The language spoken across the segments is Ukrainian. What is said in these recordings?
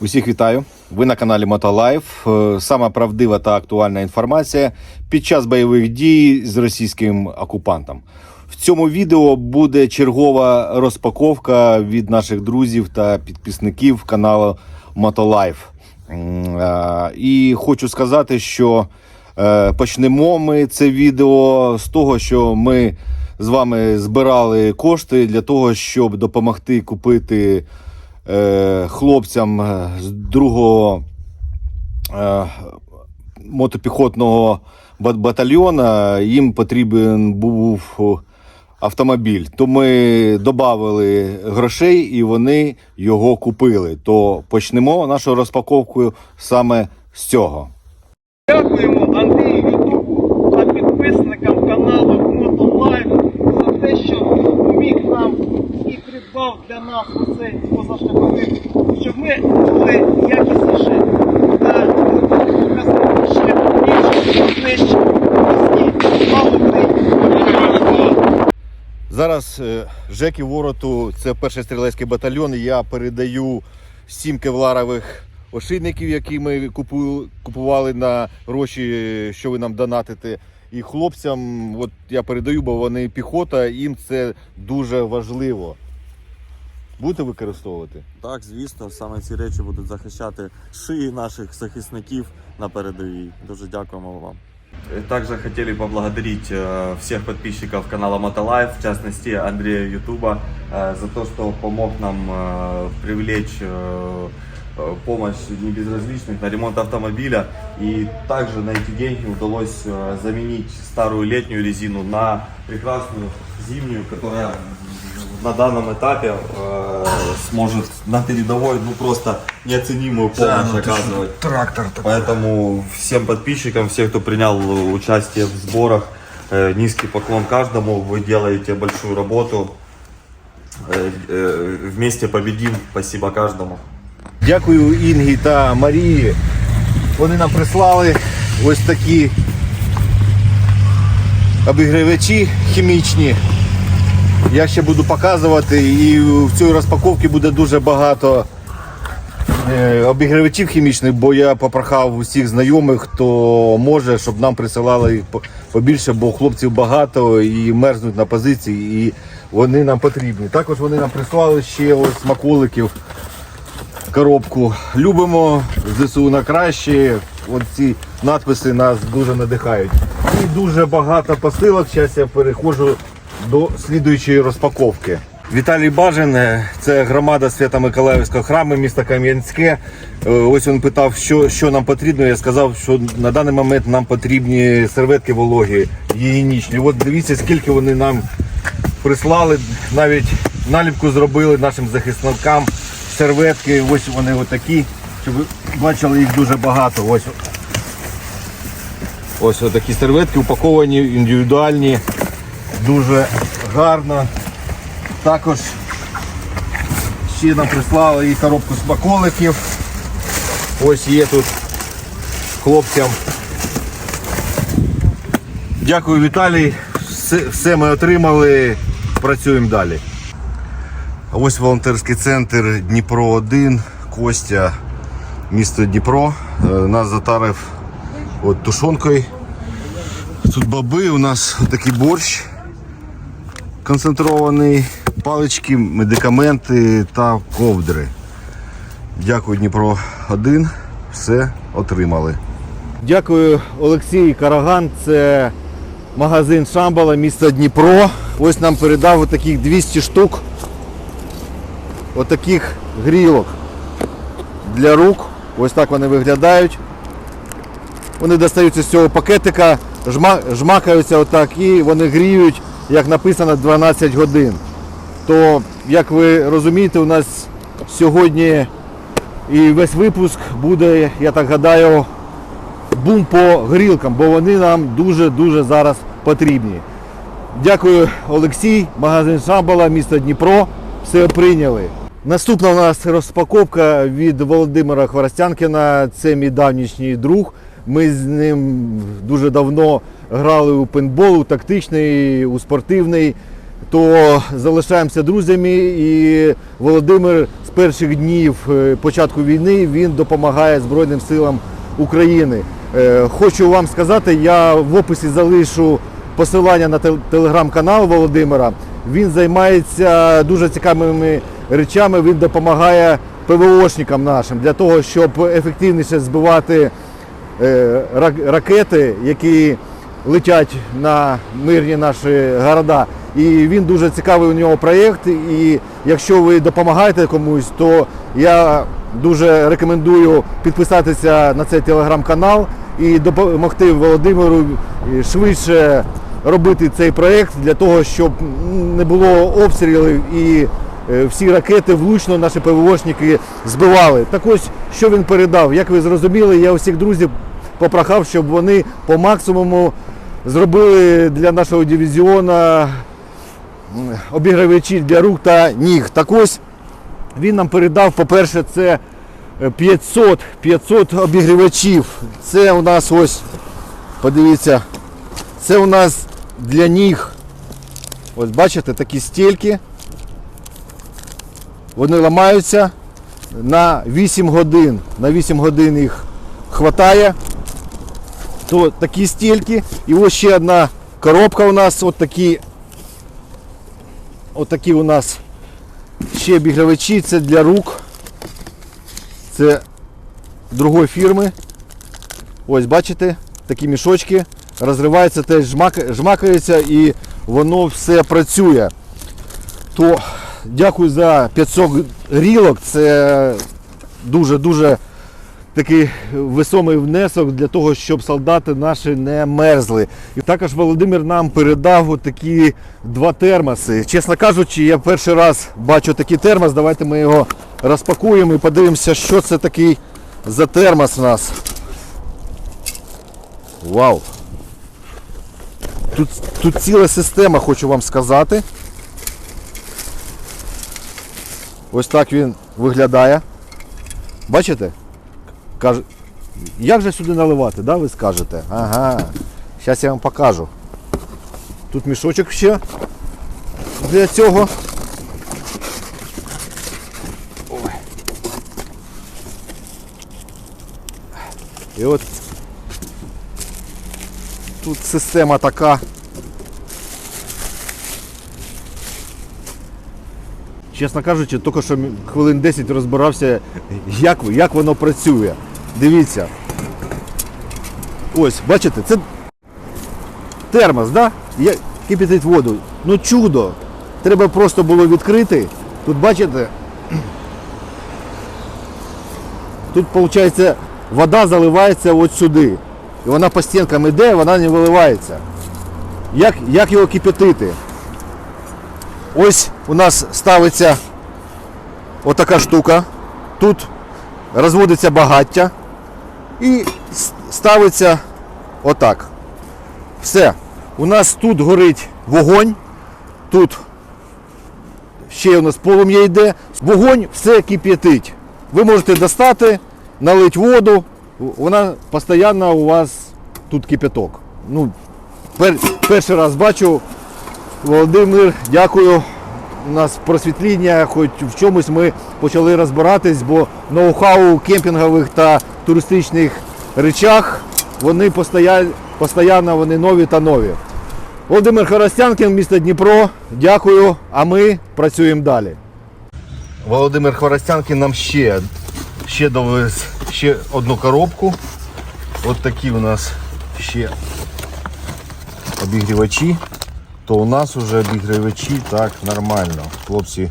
Усіх вітаю. Ви на каналі Мотолайф. Е, Сама правдива та актуальна інформація під час бойових дій з російським окупантом. В цьому відео буде чергова розпаковка від наших друзів та підписників каналу Мотолайф. І хочу сказати, що е, почнемо ми це відео з того, що ми з вами збирали кошти для того, щоб допомогти купити е, хлопцям е, з другого е, мотопіхотного ба- батальйона. Їм потрібен був автомобіль. То ми додали грошей і вони його купили. То почнемо нашу розпаковку саме з цього. Дякуємо Андрію Ютубу та підписникам каналу Мотолайф за те, що поміг нам і придбав для нас оцей позашляховик, щоб ми були якісніше та показали ще більше знищень і пагубний. Зараз е, Жекі Вороту, це перший стрілецький батальйон. Я передаю сім кевларових ошейників, які ми купували на гроші, що ви нам донатите. І хлопцям, от я передаю, бо вони піхота, їм це дуже важливо. Будете використовувати? Так, звісно, саме ці речі будуть захищати шиї наших захисників на передовій. Дуже дякуємо вам. Также хотели поблагодарить э, всех подписчиков канала Мотолайф, в частности Андрея Ютуба, э, за то, что помог нам э, привлечь э, э, помощь небезразличных на ремонт автомобиля. И также на эти деньги удалось э, заменить старую летнюю резину на прекрасную зимнюю, которая на данном этапе э, сможет на передовой ну просто неоценимую помощь оказывать. Трактор такой. Поэтому всем подписчикам, всем, кто принял участие в сборах, э, низкий поклон каждому. Вы делаете большую работу. Э, э, Вместе победим. Спасибо каждому. Дякую Інгі та Марії. Вони нам прислали ось такі обігрівачі хімічні. Я ще буду показувати, і в цій розпаковці буде дуже багато е, обігрівачів хімічних, бо я попрохав усіх знайомих, хто може, щоб нам присилали їх по- побільше, бо хлопців багато і мерзнуть на позиції, і вони нам потрібні. Також вони нам прислали ще ось смаколиків коробку. Любимо ЗСУ на краще. Ці надписи нас дуже надихають. І дуже багато посилок. Зараз я переходжу до слідуючої розпаковки. Віталій Бажин, е, це громада Свято-Миколаївського храму, міста Кам'янське. Е, Ось він питав, що, що нам потрібно. Я сказав, що на даний момент нам потрібні серветки вологі, гігієнічні. От дивіться, скільки вони нам прислали, навіть наліпку зробили нашим захисникам. Серветки, ось вони отакі, щоб ви бачили їх дуже багато. Ось, ось отакі серветки упаковані, індивідуальні, дуже гарно. Також ще нам прислали і коробку смаколиків. Ось є тут хлопцям. Дякую, Віталій. Все, ми отримали. Працюємо далі. Ось волонтерський центр Дніпро 1, Костя, місто Дніпро. Е, Нас затарив от тушонкою. Тут баби, у нас такий борщ концентрований, палички, медикаменти та ковдри. Дякую, Дніпро 1. Все отримали. Дякую, Олексій Караган. Це магазин Шамбала, місто Дніпро. Ось нам передав таких 200 штук отаких грілок для рук. Ось так вони виглядають. Вони достаються з цього пакетика, жма- жмакаються отак і вони гріють, як написано, 12 годин. То, як ви розумієте, у нас сьогодні і весь випуск буде, я так гадаю, бум по грілкам, бо вони нам дуже-дуже зараз потрібні. Дякую, Олексій, магазин Шамбала, місто Дніпро. Все прийняли. Наступна у нас розпаковка від Володимира Хворостянкіна. Це мій давнішній друг. Ми з ним дуже давно грали у пейнтбол, у тактичний, у спортивний. То залишаємося друзями і Володимир з перших днів е, початку війни він допомагає Збройним силам України. Е, Хочу вам сказати, я в описі залишу посилання на телеграм-канал Володимира. Він займається дуже цікавими речами. Він допомагає ПВОшникам нашим для того, щоб ефективніше збивати е, ракети, які летять на мирні наші города. І він дуже цікавий у нього проєкт. І якщо ви допомагаєте комусь, то я дуже рекомендую підписатися на цей телеграм-канал і допомогти Володимиру швидше робити цей проєкт для того, щоб не було обстрілів і е, всі ракети влучно наші ПВОшники збивали. Так ось, що він передав, як ви зрозуміли, я усіх друзів попрохав, щоб вони по максимуму зробили для нашого дивізіона м, обігрівачі для рук та ніг. Так ось він нам передав, по-перше, це е, 500, 500 обігрівачів. Це у нас ось, подивіться, це у нас для ніг. Ось бачите, такі стільки. Вони ламаються на 8 годин. На 8 годин їх хватає. То такі стільки. І ось ще одна коробка у нас. От такі, от такі у нас ще обігрівачі. Це для рук. Це другої фірми. Ось бачите, такі мішочки. Розривається, теж жмак- жмакається і воно все працює. То дякую за 500 грілок. Це дуже-дуже такий весомий внесок для того, щоб солдати наші не мерзли. І також Володимир нам передав такі два термоси. Чесно кажучи, я перший раз бачу такий термос. Давайте ми його розпакуємо і подивимося, що це такий за термос у нас. Вау! Тут, тут ціла система, хочу вам сказати. Ось так він виглядає. Бачите? Каже, як же сюди наливати, да, ви скажете? Ага. Зараз я вам покажу. Тут мішочок ще для цього. Ой. І от тут система така. Чесно кажучи, тільки що хвилин 10 розбирався, як, як воно працює. Дивіться. Ось, бачите, це термос, да? Я кипятить воду. Ну чудо. Треба просто було відкрити. Тут бачите. Тут, виходить, вода заливається от сюди. І вона по стінкам йде, вона не виливається. Як, як його кипятити? Ось у нас ставиться отака штука. Тут розводиться багаття і ставиться отак. Все. У нас тут горить вогонь, тут ще у нас полум'я йде. Вогонь все кип'ятить. Ви можете достати, налити воду, вона постійно у вас тут кипяток. Ну, пер, перший раз бачу, Володимир, дякую. У нас просвітління, хоч в чомусь ми почали розбиратись, бо ноу-хау у кемпінгових та туристичних речах вони постійно, вони нові та нові. Володимир Хоростянкін, місто Дніпро. Дякую, а ми працюємо далі. Володимир Хоростянкін нам ще, ще довез ще одну коробку. От такі у нас ще обігрівачі то у нас вже обігрівачі так нормально. Хлопці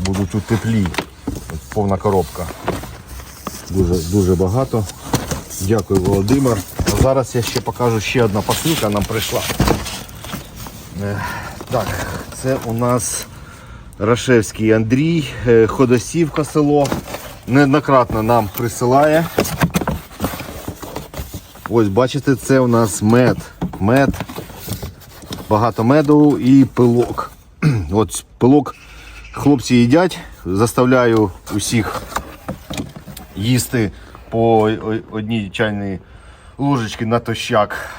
будуть у теплі. От повна коробка. Дуже, дуже багато. Дякую, Володимир. А зараз я ще покажу ще одна посилка нам прийшла. Е, Так, це у нас Рашевський Андрій, е, Ходосівка село. Неоднократно нам присилає. Ось бачите, це у нас мед. Мед багато меду і пилок. От пилок хлопці їдять, заставляю усіх їсти по одній чайній ложечці на тощак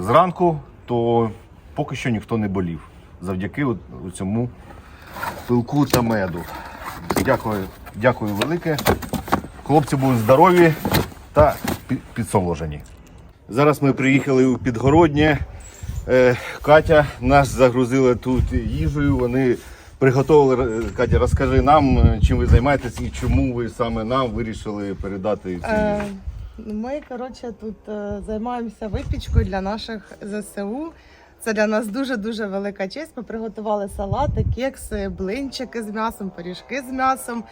зранку, то поки що ніхто не болів. Завдяки цьому пилку та меду. Дякую, Дякую велике. Хлопці будуть здорові та підсоложені. Зараз ми приїхали у Підгороднє. Е, Катя нас загрузила тут їжею. Вони приготували. Катя, розкажи нам, е, чим ви займаєтесь і чому ви саме нам вирішили передати ці Е, Ми коротше тут е, займаємося випічкою для наших ЗСУ. Це для нас дуже дуже велика честь. Ми приготували салати, кекси, блинчики з м'ясом, пиріжки з м'ясом.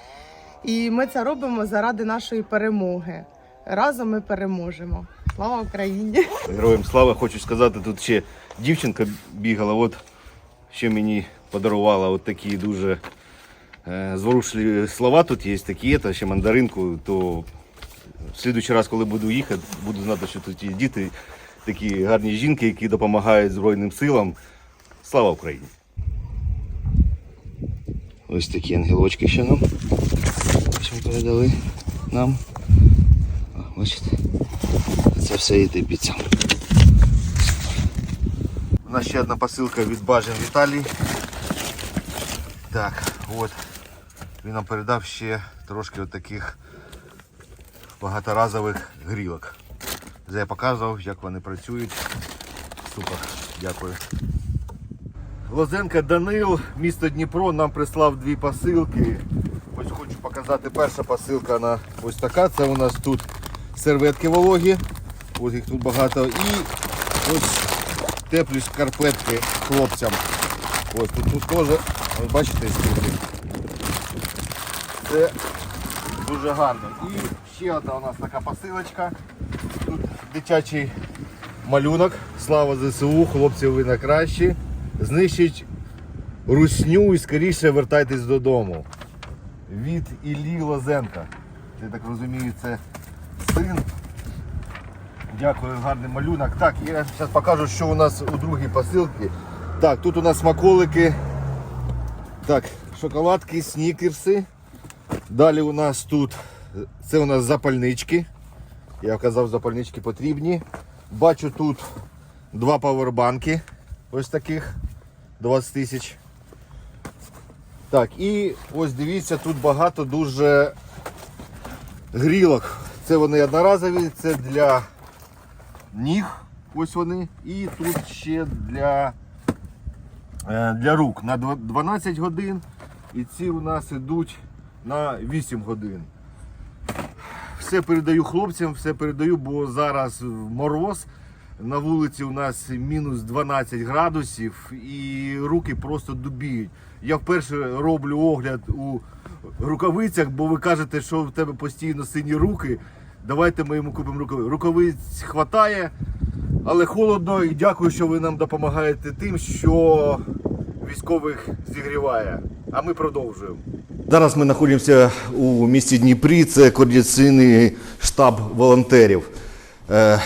І ми це робимо заради нашої перемоги. Разом ми переможемо. Слава Україні! Героям слава, хочу сказати, тут ще дівчинка бігала, от ще мені подарувала от такі дуже е, зворушливі слова. Тут є такі, та ще мандаринку, то в слідуючий раз, коли буду їхати, буду знати, що тут є діти, такі гарні жінки, які допомагають Збройним силам. Слава Україні! Ось такі ангелочки ще нам. Передали нам. Бачите? Це все йде бійцям. У нас ще одна посилка від Бажин Віталій. Так, от. Він нам передав ще трошки от таких багаторазових грілок. Вже я показував, як вони працюють. Супер, дякую. Лозенка Данил, місто Дніпро, нам прислав дві посилки. Ось хочу показати. Перша посилка вона ось така. Це у нас тут серветки вологі. Ось їх тут багато. І ось теплі шкарпетки хлопцям. Ось тут, тут теж, ось бачите, скільки. Це дуже гарно. І ще одна у нас така посилочка. Тут дитячий малюнок. Слава ЗСУ, хлопці, ви на кращі. Знищить русню і скоріше вертайтесь додому. Від Іллі Лозенка. Я так розумію, це син. Дякую, гарний малюнок. Так, я зараз покажу, що у нас у другій посилці. Так, тут у нас смаколики. Так, шоколадки, снікерси. Далі у нас тут це у нас запальнички. Я казав, запальнички потрібні. Бачу тут два павербанки. Ось таких 20 тисяч. Так, і ось дивіться, тут багато дуже грілок. Це вони одноразові, це для ніг. Ось вони. І тут ще для, е, для рук на 12 годин. І ці у нас ідуть на 8 годин. Все передаю хлопцям, все передаю, бо зараз мороз. На вулиці у нас мінус 12 градусів і руки просто дубіють. Я вперше роблю огляд у рукавицях, бо ви кажете, що в тебе постійно сині руки. Давайте ми йому купимо рукавиці. Рукавиць хватає, але холодно і дякую, що ви нам допомагаєте тим, що військових зігріває. А ми продовжуємо. Зараз ми знаходимося у місті Дніпрі. Це координаційний штаб волонтерів. Е,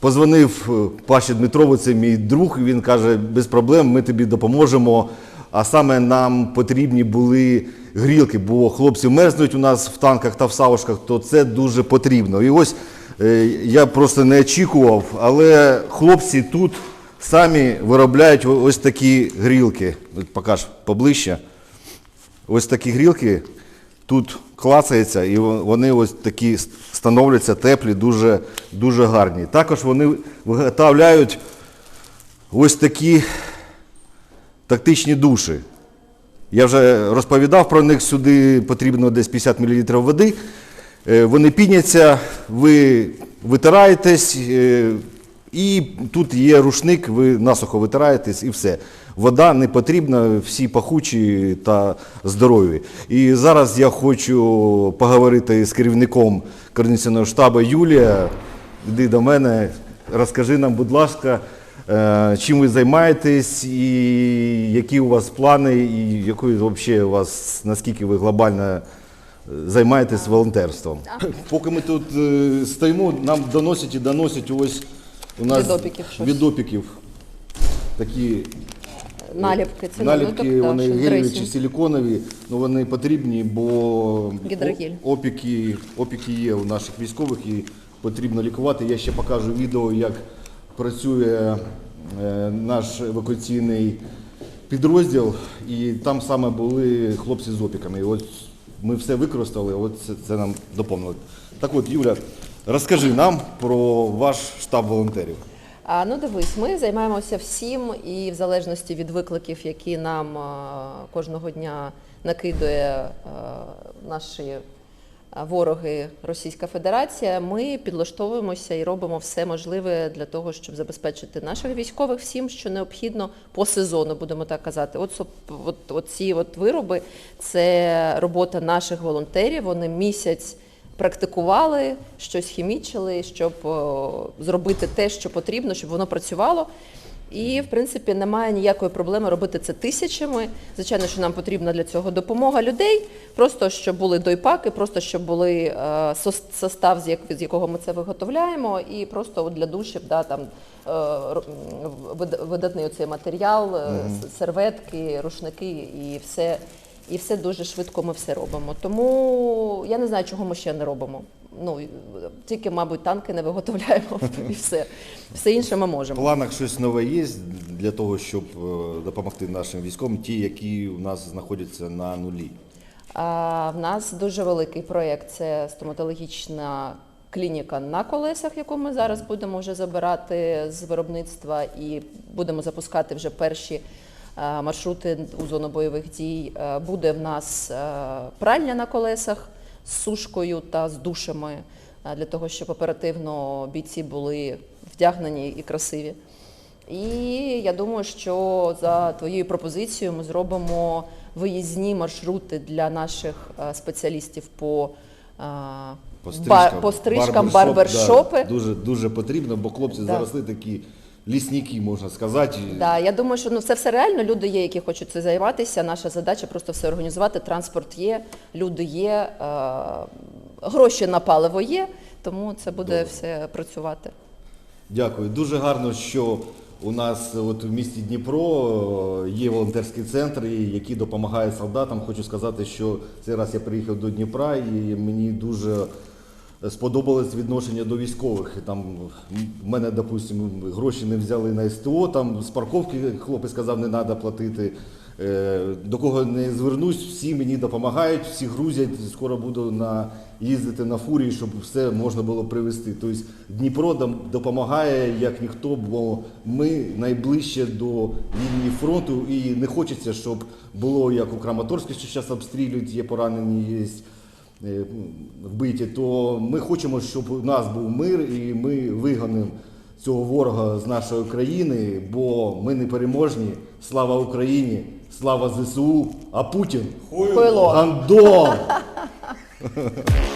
Позвонив Паші Дмитрову, це мій друг. Він каже, без проблем, ми тобі допоможемо. А саме нам потрібні були грілки, бо хлопці мерзнуть у нас в танках та в савушках, то це дуже потрібно. І ось е, я просто не очікував, але хлопці тут самі виробляють ось такі грілки. Покаж поближче. Ось такі грілки тут клацаються, і вони ось такі становляться теплі, дуже, дуже гарні. Також вони виготовляють ось такі тактичні душі. Я вже розповідав про них, сюди потрібно десь 50 мл води. Е, Вони підняться, ви витираєтесь, е, і тут є рушник, ви насухо витираєтесь і все. Вода не потрібна, всі пахучі та здорові. І зараз я хочу поговорити з керівником координаційного штабу Юлія. Іди до мене, розкажи нам, будь ласка, чим ви займаєтесь, і які у вас плани, і якою взагалі у вас, наскільки ви глобально е, займаєтесь волонтерством. Поки ми тут е, стоїмо, нам доносять і доносять ось у нас Від опіків від опіків такі Наліпки. Це наліпки, ну, тобто, вони гелеві чи силіконові, але вони потрібні, бо Гідрогель. опіки, опіки є у наших військових і потрібно лікувати. Я ще покажу відео, як працює е, наш евакуаційний підрозділ, і там саме були хлопці з опіками. І ось ми все використали, от це, це нам допомогло. Так от, Юля, розкажи нам про ваш штаб волонтерів. А, ну дивись, ми займаємося всім, і в залежності від викликів, які нам а, кожного дня накидує а, наші а, вороги Російська Федерація, ми підлаштовуємося і робимо все можливе для того, щоб забезпечити наших військових всім, що необхідно по сезону, будемо так казати. От, от, от ці от вироби це робота наших волонтерів. Вони місяць практикували, щось хімічили, щоб о, зробити те, що потрібно, щоб воно працювало. І, в принципі, немає ніякої проблеми робити це тисячами. Звичайно, що нам потрібна для цього допомога людей, просто щоб були дойпаки, просто щоб були е, состав, з, якого ми це виготовляємо, і просто для душів, да, там е, видатний оцей матеріал, с- серветки, рушники і все. І все дуже швидко ми все робимо. Тому я не знаю, чого ми ще не робимо. Ну тільки, мабуть, танки не виготовляємо і все. Все інше ми В можемо. планах щось нове є для того, щоб е, допомогти нашим військовим, ті, які у нас знаходяться на нулі. А, в нас дуже великий проєкт це стоматологічна клініка на колесах, яку ми зараз будемо вже забирати з виробництва і будемо запускати вже перші е, маршрути у зону бойових дій. Е, Буде в нас пральня на колесах з сушкою та з душами е, для того, щоб оперативно бійці були вдягнені і красиві. І я думаю, що за твоєю пропозицією ми зробимо виїзні маршрути для наших е, спеціалістів по, е, по стрижкам, барбершопи. Да, дуже, дуже потрібно, бо хлопці Да. заросли такі лісники, можна сказати. Да, я думаю, що ну це все реально. Люди є, які хочуть цим займатися. Наша задача просто все організувати. Транспорт є, люди є, е, гроші на паливо є, тому це буде Добре. все працювати. Дякую. Дуже гарно, що у нас от в місті Дніпро е, є волонтерські центри, які допомагають солдатам. Хочу сказати, що цей раз я приїхав до Дніпра і мені дуже сподобалось відношення до військових. Там в мене, допустимо, гроші не взяли на СТО, там з парковки хлопець сказав, не треба платити. Е, До кого не звернусь, всі мені допомагають, всі грузять. Скоро буду на їздити на фурії, щоб все можна було привезти. Тобто Дніпро допомагає як ніхто, бо ми найближче до лінії фронту, і не хочеться, щоб було як у Краматорську, що зараз обстрілюють, є поранені, є вбиті. То ми хочемо, щоб у нас був мир, і ми вигонимо цього ворога з нашої країни, бо ми не переможні. Слава Україні! Слава ЗСУ! А Путін Хуйло. Гандон!